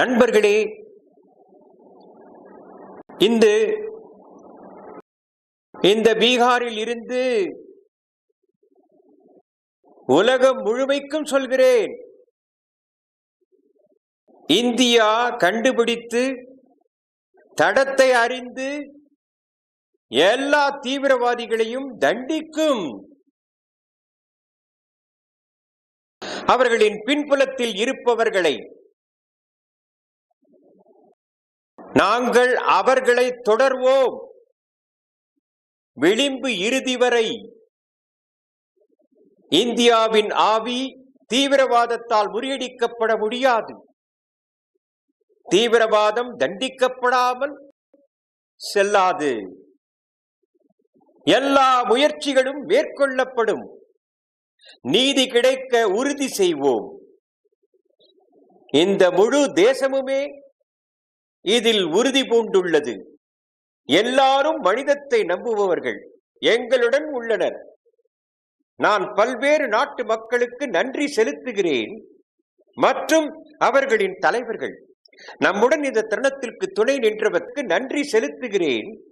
நண்பர்களே இந்த இந்த பீகாரில் இருந்து உலகம் முழுமைக்கும் சொல்கிறேன். இந்தியா கண்டுபிடித்து தடத்தை அறிந்து எல்லா தீவிரவாதிகளையும் தண்டிக்கும். அவர்களின் பின்புலத்தில் இருப்பவர்களை நாங்கள் அவர்களை தொடர்வோம். விளிம்பு இறுதி வரை. இந்தியாவின் ஆவி தீவிரவாதத்தால் முறியடிக்கப்பட முடியாது. தீவிரவாதம் தண்டிக்கப்படாமல் செல்லாது. எல்லா முயற்சிகளும் மேற்கொள்ளப்படும். நீதி கிடைக்க உறுதி செய்வோம். இந்த முழு தேசமுமே இதில் உறுதி பூண்டுள்ளது. எல்லாரும் மனிதத்தை நம்புபவர்கள் எங்களுடன் உள்ளனர். நான் பல்வேறு நாட்டு மக்களுக்கு நன்றி செலுத்துகிறேன். மற்றும் அவர்களின் தலைவர்கள் நம்முடன் இந்த தருணத்திற்கு துணை நின்றவர்க்கு நன்றி செலுத்துகிறேன்.